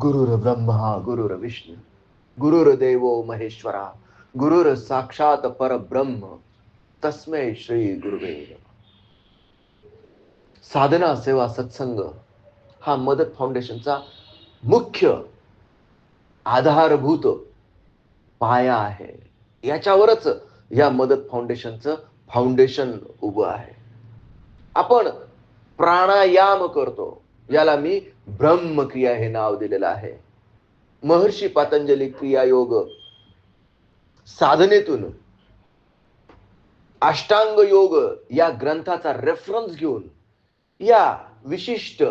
गुरुर ब्रह्मा गुरुर विष्णू गुरुर देवो महेश्वरा गुरुर साक्षात परब्रह्म तस्मै श्री गुरुवे साधना सेवा सत्संग हा मदत फाउंडेशनचा मुख्य आधारभूत पाया आहे. याच्यावरच या मदत फाउंडेशनचं फाउंडेशन उभं आहे. आपण प्राणायाम करतो. याला मी ब्रह्मक्रिया हे नाव दिलेलं आहे. महर्षी पतंजली क्रिया योग साधनेतून अष्टांग योग या ग्रंथाचा रेफरन्स घेऊन या विशिष्ट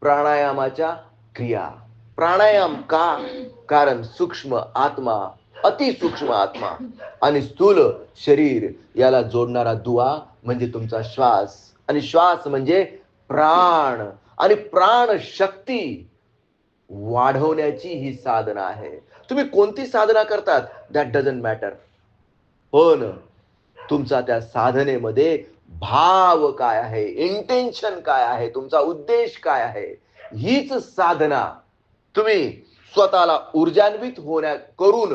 प्राणायामाच्या क्रिया. प्राणायाम का? कारण सूक्ष्म आत्मा अतिसूक्ष्म आत्मा आणि स्थूल शरीर याला जोडणारा दुवा म्हणजे तुमचा श्वास. आणि श्वास म्हणजे प्राण. आणि प्राण शक्ती वाढवण्याची ही साधना आहे. तुम्ही कोणती साधना करतात? दॅट डझंट मॅटर पण तुमचा त्या साधनेमध्ये भाव काय आहे? इंटेन्शन काय आहे? तुमचा उद्देश काय आहे? हीच साधना तुम्ही स्वतःला ऊर्जान्वित होण्या करून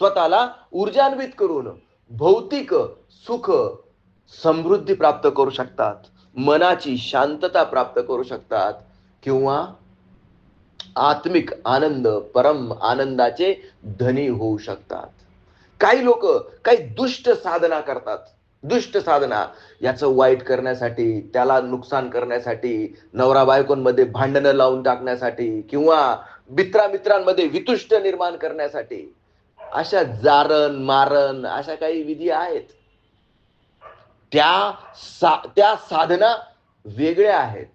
स्वतःला ऊर्जान्वित करून भौतिक सुख समृद्धी प्राप्त करू शकतात. मनाची शांतता प्राप्त करू शकतात किंवा आत्मिक आनंद परम आनंदाचे धनी होऊ शकतात. काही लोक काही दुष्ट साधना करतात. दुष्ट साधना याचं वाईट करण्यासाठी त्याला नुकसान करण्यासाठी नवरा बायकोंमध्ये भांडणं लावून टाकण्यासाठी किंवा मित्रा मित्रांमध्ये वितुष्ट निर्माण करण्यासाठी अशा जारण मारण अशा काही विधी आहेत? त्या सा त्या साधना वेगळ्या आहेत.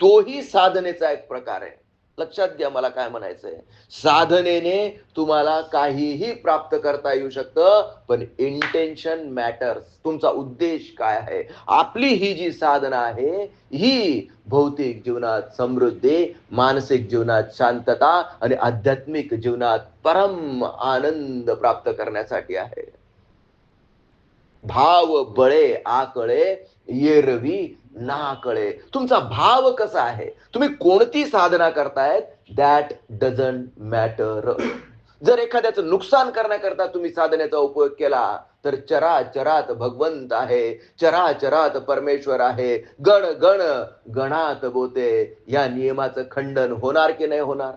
तोही साधनेचा एक प्रकार आहे. लक्षात घ्या मला काय म्हणायचंय. साधनेने तुम्हाला काहीही प्राप्त करता येऊ शकतं पण इंटेन्शन मॅटर्स तुमचा उद्देश काय आहे? आपली ही जी साधना आहे ही भौतिक जीवनात समृद्धी मानसिक जीवनात शांतता आणि आध्यात्मिक जीवनात परम आनंद प्राप्त करण्यासाठी आहे. भाव बळे आकळे येरवी नाकळे. तुमचा भाव कसा आहे? तुम्ही कोणती साधना करतायत? दॅट डझंट मॅटर जर एखाद्याचं नुकसान करण्याकरता तुम्ही साधनेचा उपयोग केला तर चरा चरात भगवंत आहे चरा चरात परमेश्वर आहे. गण गण गणात बोते. या नियमाचं खंडन होणार की नाही होणार?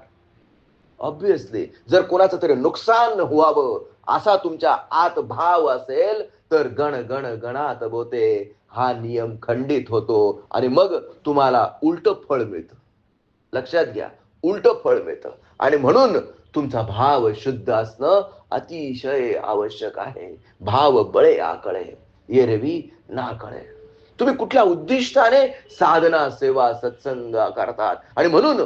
ऑब्विसली जर कोणाचं तरी नुकसान व्हावं असा तुमच्या आत भाव असेल तर गण गण गणात बोते हा नियम खंडित होतो. आणि मग तुम्हाला उलट फळ मिळतं. लक्षात घ्या उलट फळ मिळतं. आणि म्हणून तुमचा भाव शुद्ध असणं अतिशय आवश्यक आहे. भाव बळे आकळे येरवी नाकळे तुम्ही कुठल्या उद्दिष्टाने साधना सेवा सत्संग करतात? आणि म्हणून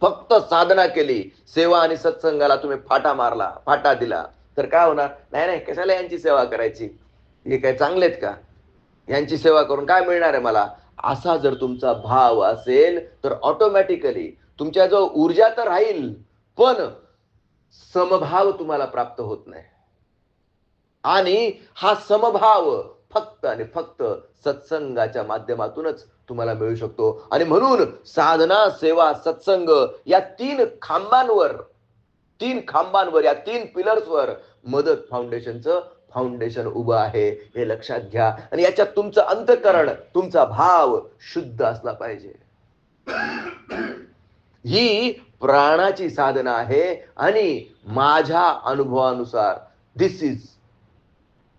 फक्त साधना केली सेवा आणि सत्संगाला तुम्ही फाटा मारला फाटा दिला. तर काय होणार? नाही नाही कशाला यांची सेवा करायची? हे काय चांगलेत का? यांची सेवा करून काय मिळणार आहे मला? असा जर तुमचा भाव असेल तर ऑटोमॅटिकली तुमच्या जो ऊर्जा तर राहील पण समभाव तुम्हाला प्राप्त होत नाही. आणि हा समभाव फक्त आणि फक्त सत्संगाच्या माध्यमातूनच तुम्हाला मिळू शकतो. आणि म्हणून साधना सेवा सत्संग या तीन खांबांवर तीन खांबांवर या तीन पिलर्सवर मदत फाउंडेशनचं फाउंडेशन उभं आहे. हे लक्षात घ्या. आणि याच्यात तुमचं अंतकरण तुमचा भाव शुद्ध असला पाहिजे. ही प्राणाची साधना आहे आणि माझ्या अनुभवानुसार दिस इज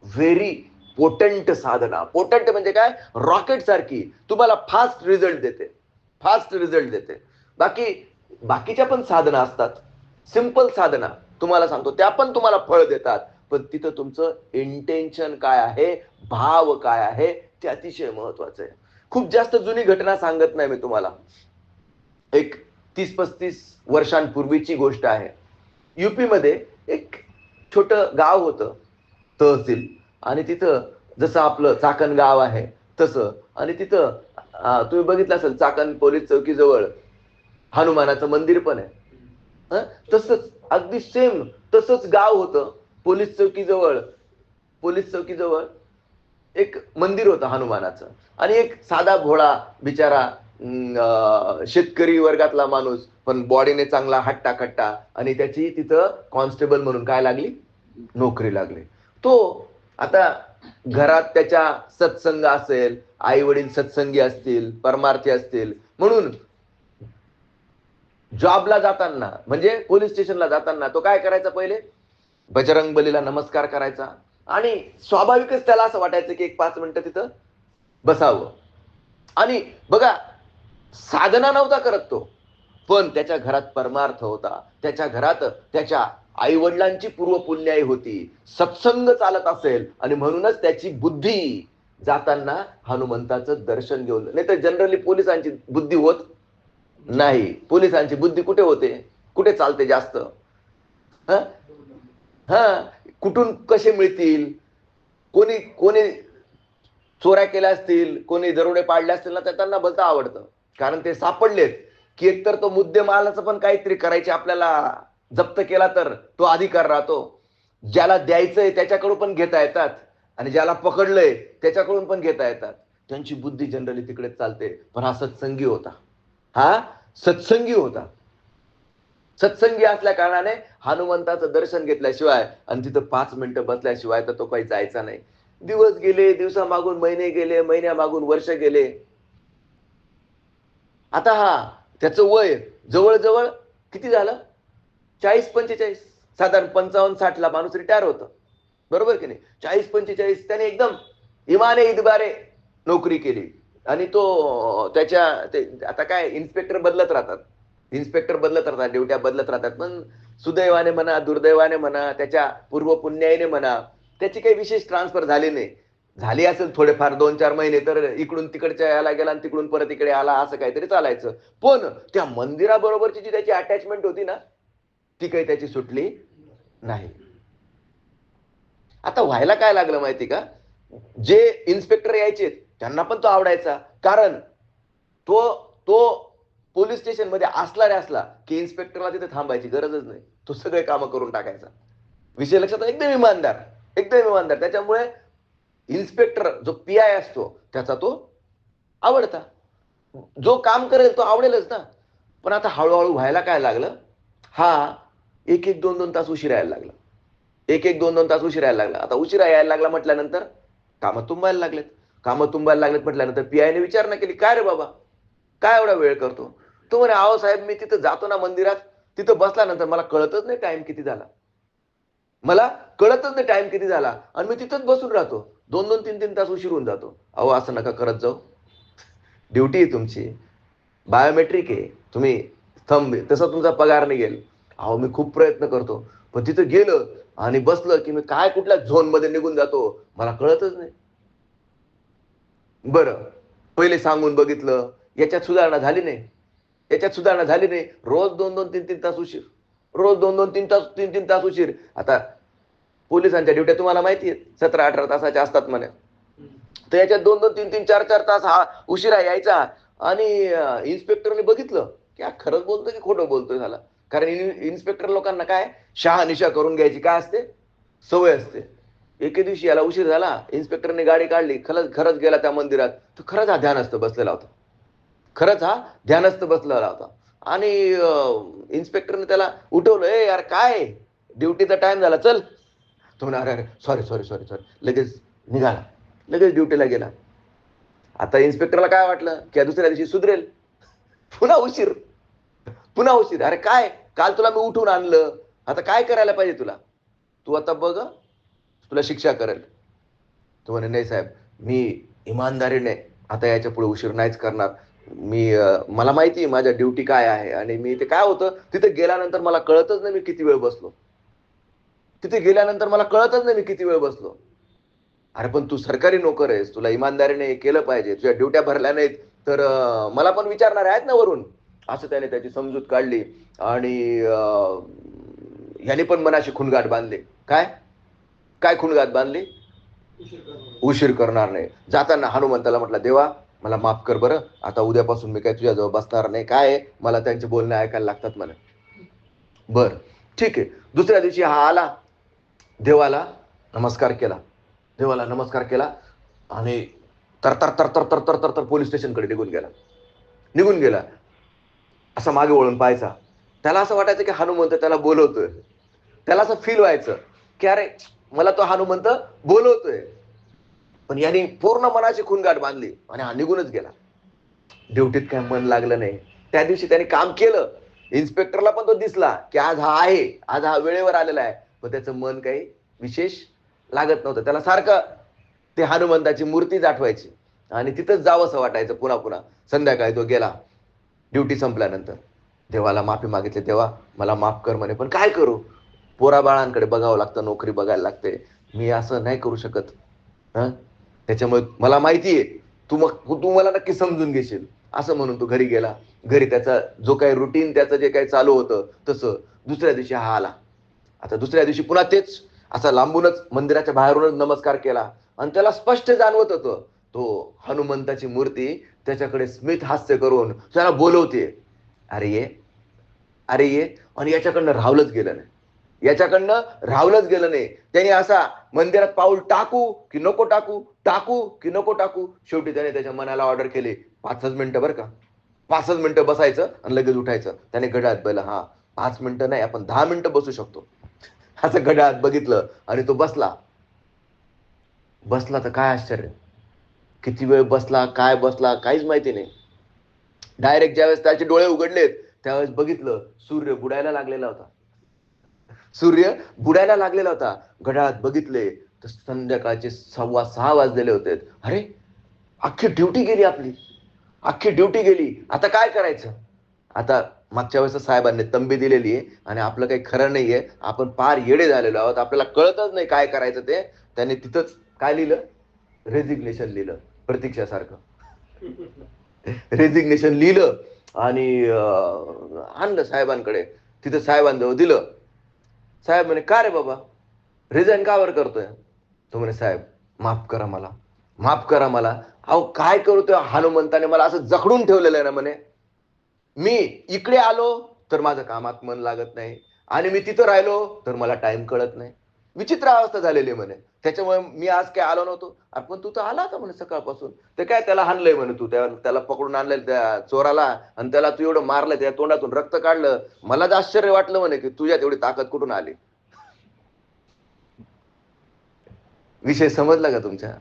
व्हेरी पोटंट साधना. पोटंट म्हणजे काय? रॉकेट सारखी. तुम्हाला फास्ट रिझल्ट देते. फास्ट रिझल्ट देते. बाकी बाकीच्या पण साधना असतात. सिंपल साधना तुम्हाला सांगतो त्या पण तुम्हाला फळ देतात पण तिथं तुमचं इंटेन्शन काय आहे भाव काय आहे ते अतिशय महत्वाचं आहे. खूप जास्त जुनी घटना सांगत नाही मी तुम्हाला. एक तीस पस्तीस वर्षांपूर्वीची गोष्ट आहे. युपी मध्ये एक छोट गाव होतं तहसील आणि तिथं जसं आपलं चाकण गाव आहे तसं. आणि तिथं तुम्ही बघितलं असेल चाकण पोलीस चौकीजवळ हनुमानाचं मंदिर पण आहे. तसंच अगदी सेम तसंच गाव होतं पोलीस चौकीजवळ. पोलीस चौकीजवळ एक मंदिर होतं हनुमानाचं. आणि एक साधा भोळा बिचारा शेतकरी वर्गातला माणूस पण बॉडीने चांगला हट्टा खट्टा आणि त्याची तिथं कॉन्स्टेबल म्हणून काय लागली? नोकरी लागली. तो आता घरात त्याच्या सत्संग असेल आई वडील सत्संगी असतील परमार्थी असतील म्हणून जॉबला जाताना म्हणजे पोलीस स्टेशनला जाताना तो काय करायचा पहिले? बजरंग बलीला नमस्कार करायचा. आणि स्वाभाविकच त्याला असं वाटायचं की एक पाच मिनिटं तिथं बसावं. आणि बघा साधना नव्हता करत तो. पण त्याच्या घरात परमार्थ होता. त्याच्या घरात त्याच्या आई वडिलांची पूर्व पुण्याई होती. सत्संग चालत असेल आणि म्हणूनच त्याची बुद्धी. जाताना हनुमंताचं दर्शन घेऊन नाही तर जनरली पोलिसांची बुद्धी होत. नाही. पोलिसांची बुद्धी कुठे होते? कुठे चालते जास्त? हा? हा? कुठून कसे मिळतील? कोणी कोणी चोऱ्या केल्या असतील? कोणी दरोडे पाडले असतील ना तर त्यांना भलतं आवडतं. कारण ते सापडलेत. की एकतर तो मुद्दे मालाचं पण काहीतरी करायचे आपल्याला जप्त केला तर तो अधिकार राहतो. ज्याला द्यायचंय त्याच्याकडून पण घेता येतात. आणि ज्याला पकडलंय त्याच्याकडून पण घेता येतात. त्यांची बुद्धी जनरली तिकडेच चालते. पण हा सत्संगी होता. हा सत्संगी होता. सत्संगी असल्या कारणाने हनुमंताचं दर्शन घेतल्याशिवाय आणि तिथं पाच मिनिटं बसल्याशिवाय तर तो काही जायचा नाही. दिवस गेले दिवसा मागून महिने गेले महिन्या मागून वर्ष गेले. आता हा त्याचं वय जवळजवळ किती झालं? चाळीस पंचेचाळीस. साधारण पंचावन्न साठला माणूस रिटायर होतं. बरोबर की नाही? चाळीस पंचेचाळीस त्याने एकदम इमाने इदबारे नोकरी केली. आणि तो त्याच्या ते आता काय इन्स्पेक्टर बदलत राहतात. इन्स्पेक्टर बदलत राहतात ड्युट्या बदलत राहतात. पण सुदैवाने म्हणा दुर्दैवाने म्हणा त्याच्या पूर्व पुण्याईने म्हणा त्याची काही विशेष ट्रान्सफर झाली नाही. झाली असेल थोडेफार दोन चार महिने तर इकडून तिकडच्या याला गेला आणि तिकडून परत इकडे आला असं काहीतरी चालायचं. पण त्या मंदिराबरोबरची जी त्याची अटॅचमेंट होती ना ती काही त्याची सुटली नाही. आता व्हायला काय लागलं माहिती का? जे इन्स्पेक्टर यायचे त्यांना पण तो आवडायचा. कारण तो तो पोलीस स्टेशनमध्ये असला रे असला की इन्स्पेक्टरला तिथे थांबायची गरजच नाही. तो सगळे कामं करून टाकायचा. विषय लक्षात एकदम इमानदार. एकदम इमानदार. त्याच्यामुळे इन्स्पेक्टर जो पी आय असतो त्याचा तो आवडता. जो काम करेल तो आवडेलच ना. पण आता हळूहळू व्हायला काय लागलं? हा एक एक दोन दोन तास उशिरा यायला लागला. एक एक दोन दोन तास उशिरा यायला लागला. आता उशिरा यायला लागला म्हटल्यानंतर कामं तुंबायला लागलेत. कामं तुंबायला लागलेत म्हटल्यानंतर पी आयने विचारणा केली. काय रे बाबा? काय एवढा वेळ करतो? तो म्हणे आहो साहेब मी तिथं जातो ना मंदिरात. तिथं बसल्यानंतर मला कळतच नाही टाइम किती झाला. मला कळतच नाही टाइम किती झाला. आणि मी तिथंच बसून राहतो. दोन दोन तीन तीन तास उशीर होऊन जातो. अहो असं नका करत जाऊ. ड्युटी आहे तुमची. बायोमेट्रिक आहे. तुम्ही थंब तसा तुमचा पगार निघेल. अहो मी खूप प्रयत्न करतो. पण तिथं गेलं आणि बसलं की मी काय कुठल्या झोनमध्ये निघून जातो मला कळतच नाही. बरं. पहिले सांगून बघितलं. याच्यात सुधारणा झाली नाही. याच्यात सुधारणा झाली नाही. रोज दोन दोन तीन तीन तास उशीर. रोज दोन दोन तीन तास तीन तीन तास उशीर. आता पोलिसांच्या ड्युट्या तुम्हाला माहिती आहेत. सतरा अठरा तासाच्या असतात म्हणे. तर याच्यात दोन दोन तीन तीन चार चार तास हा उशिरा यायचा. आणि इन्स्पेक्टरने बघितलं. की हा खरंच बोलतोय की खोटं बोलतोय झाला? कारण इन्स्पेक्टर लोकांना काय? शहानिशा करून घ्यायची काय असते? सवय असते. एके दिवशी याला उशीर झाला इन्स्पेक्टरने गाडी काढली खरंच खरंच गेला त्या मंदिरात. तर खरंच हा ध्यानस्थ बसलेला होता. खरंच हा ध्यानस्थ बसलेला होता. आणि इन्स्पेक्टरने त्याला उठवलं ए यार काय? ड्युटीचा टाइम झाला चल. तो अरे अरे सॉरी सॉरी सॉरी सॉरी लगेच निघाला. लगेच ड्युटीला गेला. आता इन्स्पेक्टरला काय वाटलं? की दुसऱ्या दिवशी सुधरेल? पुन्हा उशीर. पुन्हा उशीर. अरे काय? काल तुला मी उठून आणलं. आता काय करायला पाहिजे तुला? तू आता बघ तुला शिक्षा करेल. तो म्हणे नाही साहेब मी इमानदारीने आता याच्यापुढे उशीर नाहीच करणार. मी मला माहिती आहे माझ्या ड्युटी काय आहे आणि मी ते काय होतं तिथे गेल्यानंतर मला कळतच नाही मी किती वेळ बसलो. तिथे गेल्यानंतर मला कळतच नाही मी किती वेळ बसलो. अरे पण तू सरकारी नोकर आहेस तुला इमानदारीने केलं पाहिजे तुझ्या ड्युट्या भरल्या नाहीत तर मला पण विचारणार आहेत ना वरून. असं त्याने त्याची समजूत काढली आणि याने पण मनाशी खुणगाट बांधली. काय? काय खुणगात बांधली? उशीर करणार नाही. जाताना हनुमंताला म्हटलं देवा मला माफ कर बरं. आता उद्यापासून मी काय तुझ्याजवळ बसणार नाही. काय आहे, मला त्यांचे बोलणे ऐकायला लागतात मला बर ठीक आहे. दुसऱ्या दिवशी हा आला. देवाला नमस्कार केला. देवाला नमस्कार केला आणि तर तर तर तर तर तर तर तर पोलीस स्टेशनकडे निघून गेला. निघून गेला. असा मागे वळून पाहायचा. त्याला असं वाटायचं की हनुमंत त्याला बोलवतोय. त्याला असं फील व्हायचं की अरे मला तो हनुमंत बोलवतोय. पण यांनी पूर्ण मनाची खूनगाठ बांधली आणि हा निघूनच गेला. ड्युटीत काय मन लागलं नाही. त्या दिवशी त्यांनी काम केलं. इन्स्पेक्टरला पण तो दिसला की आज हा आहे आज हा वेळेवर आलेला आहे. पण त्याचं मन काही विशेष लागत नव्हतं. त्याला सारखं ते हनुमंताची मूर्तीच आठवायची आणि तिथंच जावंसं वाटायचं पुन्हा पुन्हा. संध्याकाळी तो गेला. ड्युटी संपल्यानंतर. देवाला माफी मागितली. तेव्हा मला माफ कर म्हणे पण काय करू? पोरा बाळांकडे बघावं लागतं नोकरी बघायला लागते. मी असं नाही करू शकत. हं? त्याच्यामुळे मला माहिती आहे तू मग तू मला नक्की समजून घेशील. असं म्हणून तू घरी गेला. घरी त्याचा जो काही रुटीन त्याचं जे काही चालू होतं तसं दुसऱ्या दिवशी हा आला. आता दुसऱ्या दिवशी पुन्हा तेच. असा लांबूनच मंदिराच्या बाहेरूनच नमस्कार केला. आणि त्याला स्पष्ट जाणवत होतं. तो हनुमंताची मूर्ती त्याच्याकडे स्मित हास्य करून त्याला बोलवते. अरे ये. अरे ये. आणि याच्याकडनं राहवलंच गेलं नाही. याच्याकडनं राहवलंच गेलं नाही. त्याने असा मंदिरात पाऊल टाकू की नको टाकू टाकू की नको टाकू शेवटी त्याने त्याच्या मनाला ऑर्डर केली. पाचच मिनिटं बरं का. पाचच मिनिटं बसायचं आणि लगेच उठायचं. त्याने घड्याळात पहिलं हा पाच मिनिटं नाही आपण दहा मिनिटं बसू शकतो. असं घड्याळात बघितलं आणि तो बसला. बसला तर काय आश्चर्य. किती वेळ बसला काय बसला काहीच माहिती नाही. डायरेक्ट ज्यावेळेस त्याचे डोळे उघडलेत त्यावेळेस बघितलं सूर्य बुडायला लागलेला होता. सूर्य बुडायला लागलेला होता. घड्याळात बघितले तर संध्याकाळचे सव्वा सहा वाजलेले होते. अरे अख्खी ड्युटी गेली आपली. अख्खी ड्युटी गेली. आता काय करायचं? आता मागच्या वेळेस साहेबांनी तंबी दिलेली आहे आणि आपलं काही खरं नाहीये. आपण पार येडे झालेलो आहोत. आपल्याला कळतच नाही काय करायचं ते. त्यांनी तिथंच काय लिहिलं? रेझिग्नेशन लिहिलं. प्रतीक्षासारखं. रेझिग्नेशन लिहिलं आणि आणलं साहेबांकडे. तिथं साहेबांजवळ दिलं. साहेब म्हणे का रे बाबा? रिझाईन का वर करतोय? तो म्हणे साहेब माफ करा मला माफ करा मला. अहो काय करू त्या हनुमंताने मला असं जखडून ठेवलेलं आहे ना म्हणे. मी इकडे आलो तर माझं कामात मन लागत नाही आणि मी तिथं राहिलो तर मला टाइम कळत नाही. विचित्र अवस्था झालेली आहे म्हणे. त्याच्यामुळे मी आज काय आलो नव्हतो. अरे पण तू तर आला का म्हणे सकाळपासून. ते काय त्याला हाणलंय म्हणे तू? त्या त्याला पकडून आणलंय त्या चोराला. आणि त्याला तू एवढं मारलं त्या तोंडातून रक्त काढलं. मला तर आश्चर्य वाटलं म्हणे की तुझ्यात एवढी ताकद कुठून आली? विषय समजला का तुमच्या?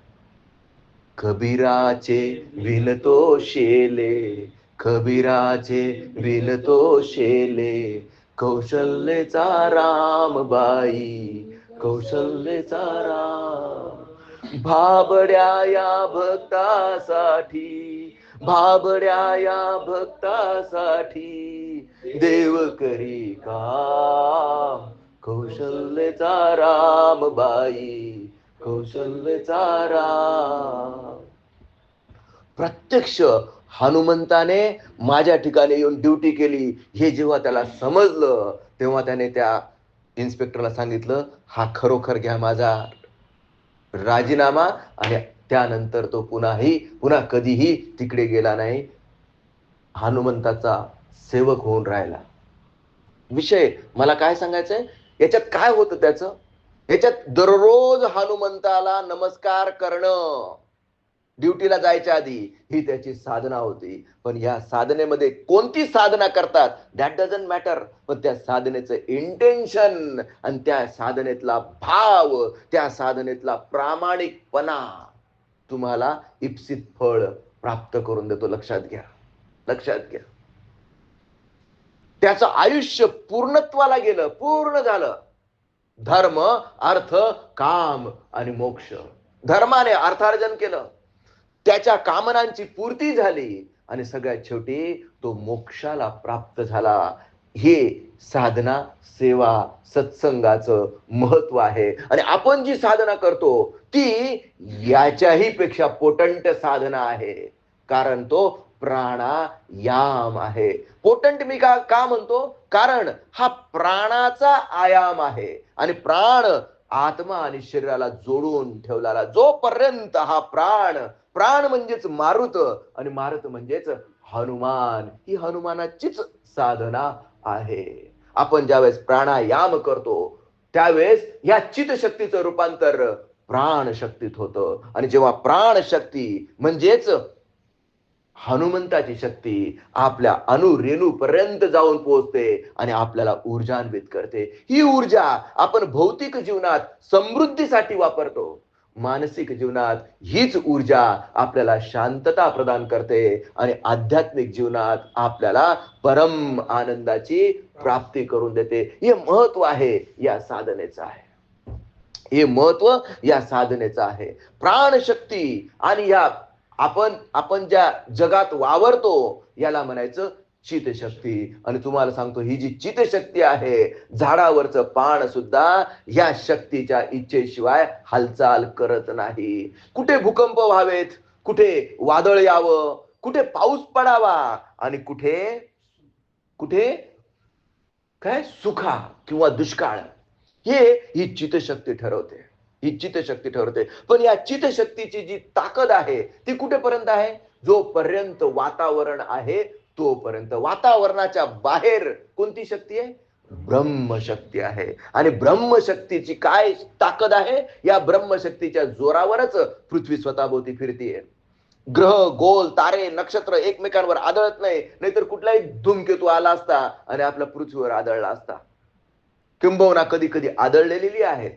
कबीराचे विलतो शेले कबीराचे विलतो शेले कौशल्यचा रामबाई कौशल्यचा राम. भाबड्या या भक्तासाठी भाबड्या या भक्तासाठी देव करी काम. कौशल्यचा रामबाई कौशल्यचा राम. प्रत्यक्ष हनुमंताने माझ्या ठिकाणी येऊन ड्युटी केली. हे जेव्हा त्याला समजलं तेव्हा त्याने त्या इन्स्पेक्टरला सांगितलं हा खरोखर घ्या माझा राजीनामा आणि त्यानंतर तो पुन्हाही पुन्हा कधीही तिकडे गेला नाही. हनुमंताचा सेवक होऊन राहिला. विषय मला काय सांगायचंय? याच्यात काय होतं त्याचं? याच्यात दररोज हनुमंताला नमस्कार करणं. ड्युटीला जायच्या आधी ही त्याची साधना होती. पण या साधनेमध्ये कोणती साधना करतात? दॅट डझंट मॅटर पण त्या साधनेचं इंटेन्शन आणि त्या साधनेतला भाव त्या साधनेतला प्रामाणिकपणा तुम्हाला इप्सित फळ प्राप्त करून देतो. लक्षात घ्या. लक्षात घ्या. त्याचं आयुष्य पूर्णत्वाला गेलं. पूर्ण झालं. धर्म अर्थ काम आणि मोक्ष. धर्माने अर्थार्जन केलं. त्याच्या कामनांची पूर्ती झाली आणि सगळ्यात शेवटी तो मोक्षाला प्राप्त झाला. हे साधना सेवा सत्संगाचं महत्त्व आहे. आणि आपण जी साधना करतो ती याच्याही पेक्षा पोटंट साधना आहे. कारण तो प्राणायाम आहे. पोटंट मी का का म्हणतो? कारण हा प्राणाचा आयाम आहे. आणि प्राण आत्मा आणि शरीराला जोडून ठेवलेला जोपर्यंत हा प्राण प्राण म्हणजेच मारुत आणि मारुत म्हणजेच हनुमान. ही हनुमानाचीच साधना आहे. आपण ज्यावेळेस प्राणायाम करतो त्यावेळेस या चित शक्तीचं रूपांतर प्राण शक्तीत होतं. आणि जेव्हा प्राण शक्ती म्हणजेच हनुमंताची शक्ती आपल्या अणुरेणू पर्यंत जाऊन पोहोचते आणि आपल्याला ऊर्जान्वित करते. ही ऊर्जा आपण भौतिक जीवनात समृद्धीसाठी वापरतो. मानसिक जीवनात हीच ऊर्जा आपल्याला शांतता प्रदान करते आणि आध्यात्मिक जीवनात आपल्याला परम आनंदाची प्राप्ती करून देते. हे महत्त्व आहे या साधनेचं आहे. हे महत्त्व या साधनेचं आहे. प्राणशक्ती आणि या आपण आपण ज्या जगात वावरतो याला म्हणायचं चितशक्ती. आणि तुम्हाला सांगतो ही जी चितशक्ती आहे झाडावरचं पान सुद्धा या शक्तीच्या इच्छेशिवाय हालचाल करत नाही. कुठे भूकंप व्हावेत? कुठे वादळ यावं? कुठे पाऊस पडावा? आणि कुठे कुठे काय सुखा किंवा दुष्काळ? हे ही चितशक्ती ठरवते. ही चितशक्ती ठरवते. पण या चितशक्तीची जी ताकद आहे ती कुठेपर्यंत आहे? जोपर्यंत वातावरण आहे तोपर्यंत वातावरणाच्या बाहेर कोणती शक्ती आहे? ब्रह्मशक्ती आहे. आणि ब्रह्मशक्तीची काय ताकद आहे? या ब्रह्मशक्तीच्या जोरावरच पृथ्वी स्वतःभोवती फिरतीये. ग्रह गोल तारे नक्षत्र एकमेकांवर आदळत नाही. नाहीतर कुठलाही धूमकेतू आला असता आणि आपल्या पृथ्वीवर आदळला असता. किंबहुना कधी कधी आदळलेली आहेत.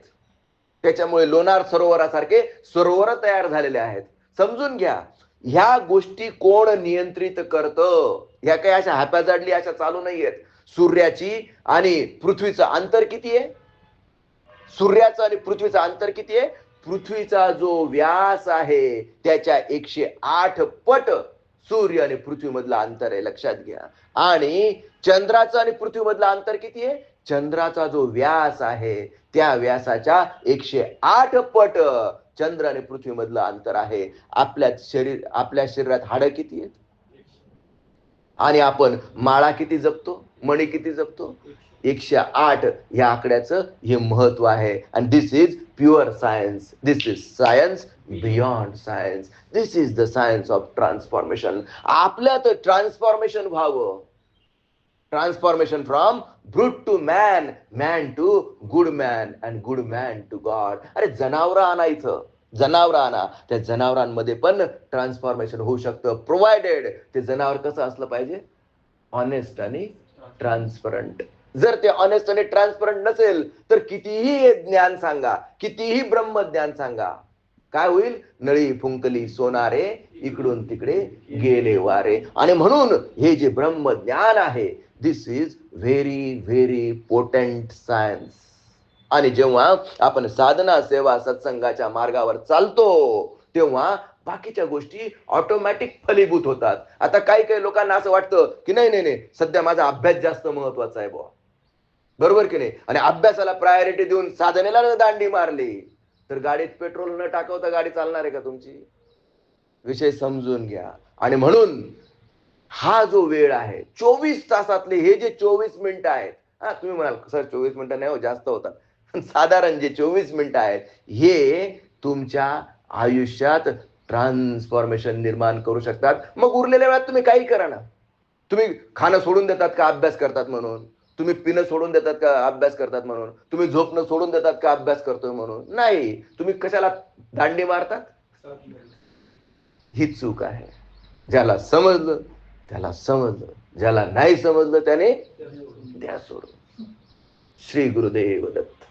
त्याच्यामुळे लोणार सरोवरासारखे सरोवर तयार झालेले आहेत. समजून घ्या ह्या गोष्टी कोण नियंत्रित करतं? ह्या काही अशा हाप्याजाडली अशा चालू नाहीयेत. सूर्याची आणि पृथ्वीचं अंतर किती आहे? सूर्याचं आणि पृथ्वीचं अंतर किती आहे? पृथ्वीचा जो व्यास आहे त्याच्या एकशे आठ पट सूर्य आणि पृथ्वीमधलं अंतर आहे. लक्षात घ्या. आणि चंद्राचं आणि पृथ्वीमधलं अंतर किती आहे? चंद्राचा जो व्यास आहे त्या व्यासाच्या एकशे आठ पट चंद्र आणि पृथ्वीमधलं अंतर आहे. आपल्या शरीर आपल्या शरीरात हाडं किती आहेत? आणि आपण माळा किती जपतो? मणी किती जपतो? एकशे आठ या आकड्याचं हे महत्त्व आहे. आणि this is pure science this is science beyond science this is the science of transformation आपल्यात ट्रान्सफॉर्मेशन व्हावं. Transformation from brute to man man to good man and good man to god अरे जनावर आणायचं इथं. जनावर आणा. त्या जनावरांमध्ये पण ट्रान्सफॉर्मेशन होऊ शकतं. प्रोव्हायडेड ते जनावर कसं असलं पाहिजे? ऑनेस्ट आणि ट्रान्सपरंट जर ते ऑनेस्ट आणि ट्रान्सपरंट नसेल तर कितीही ज्ञान सांगा कितीही ब्रह्मज्ञान सांगा काय होईल? नळी फुंकली सोनारे इकडून तिकडे गेले वारे. आणि म्हणून हे जे ब्रह्मज्ञान आहे this is very very potent science आणि जेव्हा आपण साधना सेवा सत्संगाच्या मार्गावर चालतो तेव्हा बाकीच्या गोष्टी ऑटोमॅटिक फलीभूत होतात. आता काही काही लोकांना असं वाटतं की नाही नाही नाही सध्या माझा अभ्यास जास्त महत्त्वाचा आहे बुवा. बरोबर की नाही? आणि अभ्यासाला प्रायोरिटी देऊन साधनेला दांडी मारली. तर गाडीत पेट्रोल न टाकवता गाडी चालणार आहे का तुमची? विषय समजून घ्या. आणि म्हणून हा जो वेळ आहे चोवीस तासातले हे जे चोवीस मिनिटं आहेत हा तुम्ही म्हणाल सर चोवीस मिनिटं नाही हो जास्त होतात. पण साधारण जे चोवीस मिनिटं आहेत हे तुमच्या आयुष्यात ट्रान्सफॉर्मेशन निर्माण करू शकतात. मग उरलेल्या वेळात तुम्ही काही करा ना. तुम्ही खाणं सोडून देतात का अभ्यास करतात म्हणून? तुम्ही पिणं सोडून देतात का अभ्यास करतात म्हणून? तुम्ही झोपणं सोडून देतात का अभ्यास करतोय म्हणून? नाही. तुम्ही कशाला दांडी मारतात? ही चूक आहे. ज्याला समजलं त्याला समजलं ज्याला नाही समजलं त्याने द्या सोडून. श्री गुरुदेव दत्त.